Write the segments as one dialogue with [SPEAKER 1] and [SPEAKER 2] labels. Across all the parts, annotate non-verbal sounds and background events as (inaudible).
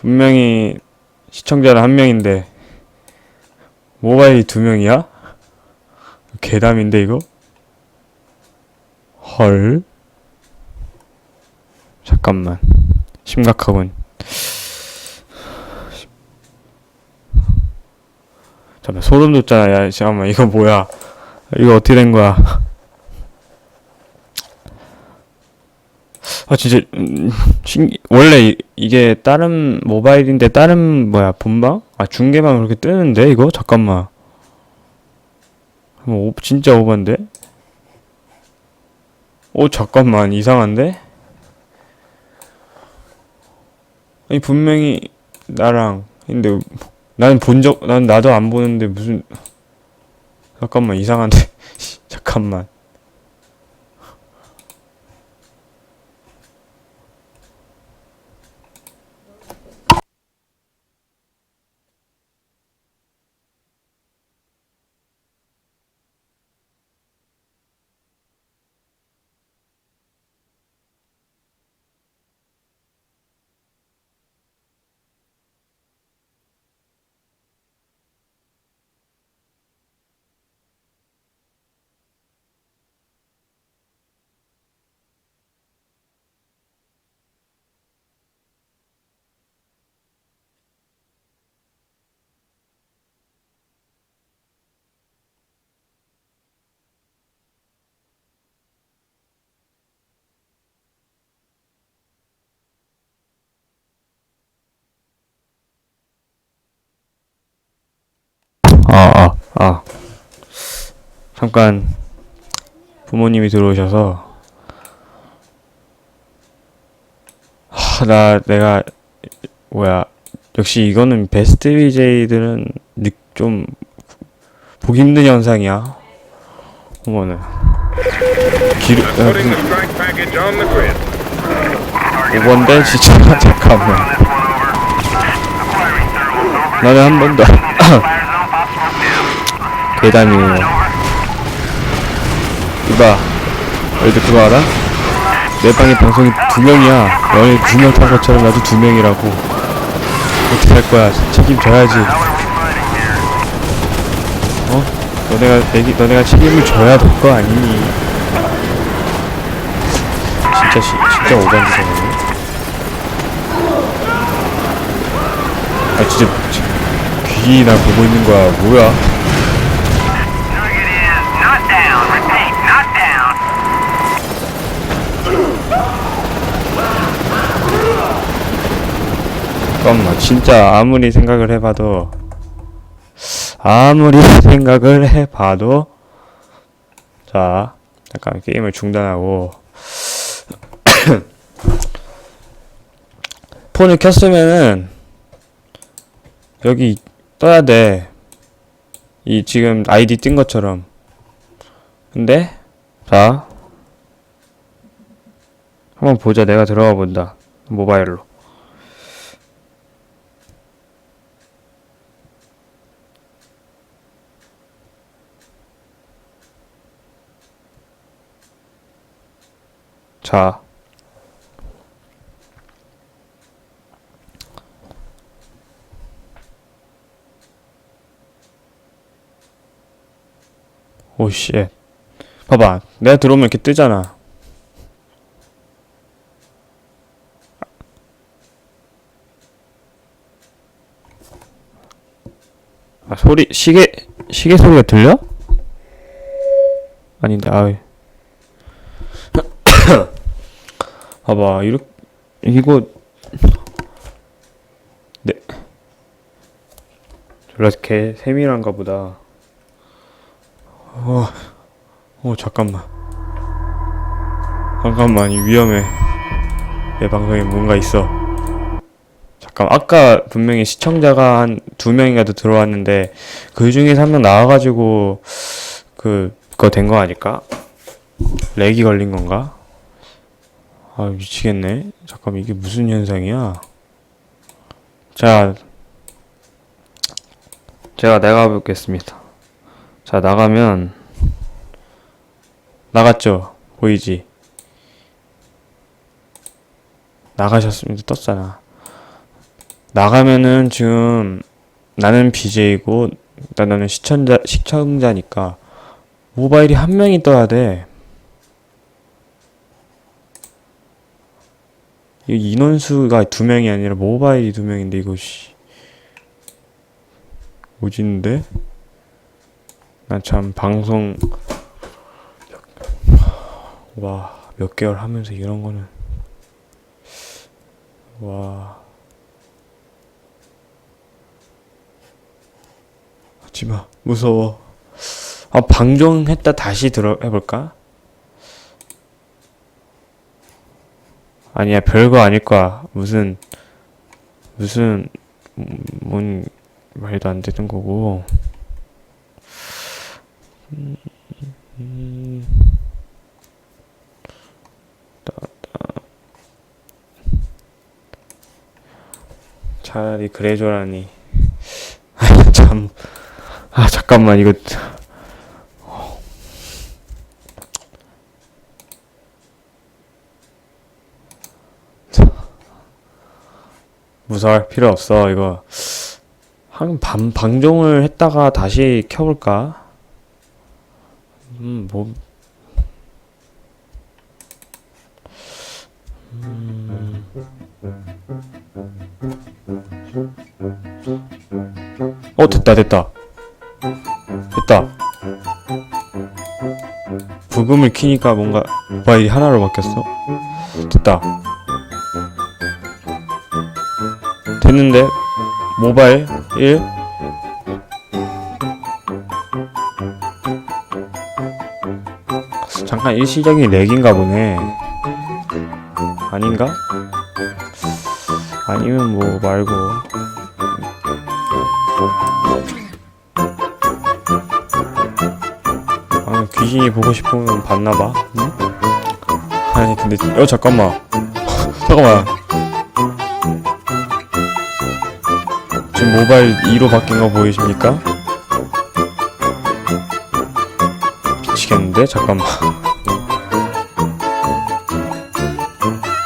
[SPEAKER 1] 분명히 시청자는 한 명인데 모바일이 두 명이야? 괴담인데 이거? 헐. 잠깐만. 심각하군. 잠깐 소름 돋잖아. 야 잠깐만 이거 뭐야? 이거 어떻게 된 거야? 아 진짜 음, 신 원래 이, 이게 다른 모바일인데 다른 뭐야 본방? 아 중계방 그렇게 뜨는데 이거 잠깐만. 뭐 오, 진짜 오반데? 오 잠깐만 이상한데? 아니 분명히 나랑 근데 나는 본적 난 나도 안 보는데 무슨 잠깐만 이상한데 (laughs) 잠깐만 아. 잠깐 부모님이 들어오셔서 하, 나 내가 뭐야 역시 이거는 베스트 BJ들은 좀 보기 힘든 현상이야. 어머나. 기르 아. 5번데 진짜 (laughs) 잠깐만. 나는 한 번도 (clears throat) 괴담이에요. 이봐, 너희들 그거 알아? 내 방에 방송이 두 명이야. 너네 두명 탄 것처럼 나도 두 명이라고. 어떻게 할 거야? 책임져야지. 어? 너네가 내기, 너네가 책임을 져야 될 거 아니니? 진짜 시, 진짜 오반지 저거네. 아 진짜 지- 귀나 보고 있는 거야 뭐야
[SPEAKER 2] down. Repeat, not down.
[SPEAKER 1] 잠깐만 진짜 아무리 생각을 해봐도 아무리 (laughs) 생각을 해봐도 자 잠깐 게임을 중단하고 (coughs) 폰을 켰으면은 여기 떠야 돼. 이 지금 아이디 뜬 것처럼. 근데 자 한번 보자. 내가 들어가 본다. 모바일로. 자. 오씨. 봐봐. 내가 들어오면 이렇게 뜨잖아. 아, 소리, 시계, 시계 소리가 들려? 아닌데, 아이. (coughs) 봐봐, 이렇게, 이거, 네. 개 세밀한가 보다. 어, 어, 잠깐만. 잠깐만, 이 위험해. 내 방송에 뭔가 있어. 잠깐, 아까 분명히 시청자가 한 두 명인가 더 들어왔는데, 그 중에서 한 명 나와가지고, 그, 그거 된 거 아닐까? 렉이 걸린 건가? 아, 미치겠네. 잠깐, 이게 무슨 현상이야? 자, 제가 나가 보겠습니다. 자, 나가면, 나갔죠? 보이지? 나가셨습니다. 떴잖아. 나가면은 지금 나는 BJ고 나는 시청자 시청자니까 모바일이 한 명이 떠야 돼. 이 인원수가 두 명이 아니라 모바일이 두 명인데 이거 씨 오지는데? 난참 방송 와 몇 개월 하면서 이런 거는. 와. 하지 마. 무서워. 아 방종했다 다시 들어 해볼까? 아니야 별거 아닐 거야. 무슨 무슨 음, 뭔 말도 안 되는 거고. 음, 음. 차라리 그래줘라니 (laughs) 참아 잠깐만 이거 무서워할 필요 없어 이거 한 방, 방종을 했다가 다시 켜볼까? 음, 뭐. 어, 됐다, 됐다. 됐다. 부금을 키니까 뭔가 모바일이 하나로 바뀌었어. 됐다. 됐는데? 모바일 1 잠깐 일시적인 렉인가 보네 아닌가? 아니면 뭐 말고 귀신이 보고 싶으면 봤나봐 응? 아니 근데 어 잠깐만 (laughs) 잠깐만 지금 모바일 2로 바뀐 거 보이십니까? 미치겠는데? 잠깐만.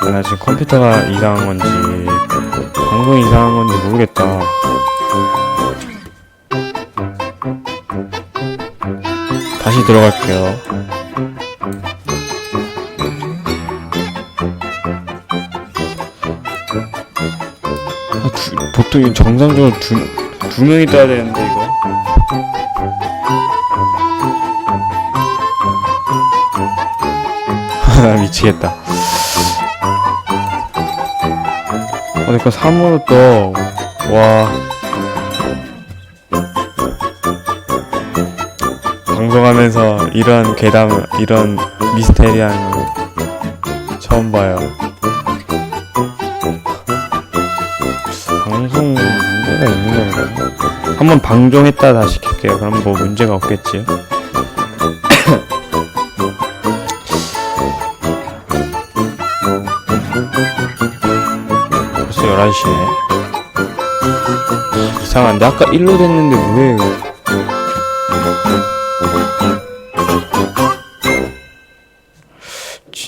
[SPEAKER 1] 아, 나 지금 컴퓨터가 이상한 건지, 방송이 이상한 건지 모르겠다. 들어갈게요. 아, 두, 보통 이 정상적으로 두, 두 명이 떠야 되는데 이거? 나 (laughs) 미치겠다. 아 내거 3으로 떠와 방송하면서 이런 괴담 이런 미스테리한 거 처음 봐요 방송 문제가 있는 건가? 한번 방종했다 다시 켤게요. 그럼 뭐 문제가 없겠지. 벌써 11시네. 이상한데? 아까 1로 됐는데 왜.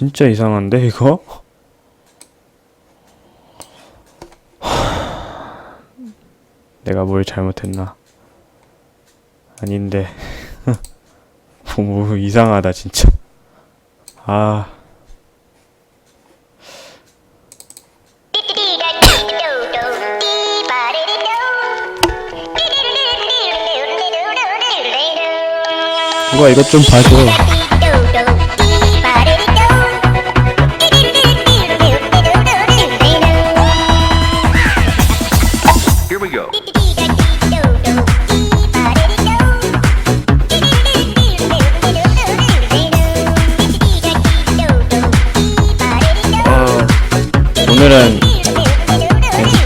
[SPEAKER 1] 진짜 이상한데, 이거? (laughs) 내가 뭘 잘못했나? 아닌데. (laughs) 뭐, 뭐 이상하다 진짜. 아. 누가 이것 좀 봐줘.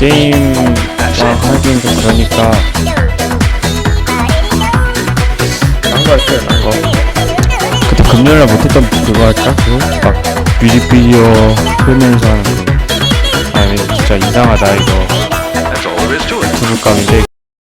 [SPEAKER 1] 게임만 하긴 좀 그러니까 딴거 할게요, 딴 거. 그때 금요일날 못했던 그거 할까? 그거? 막 뮤직비디오 틀면서 하는 거. 아니 진짜 이상하다 이거. 부부감인데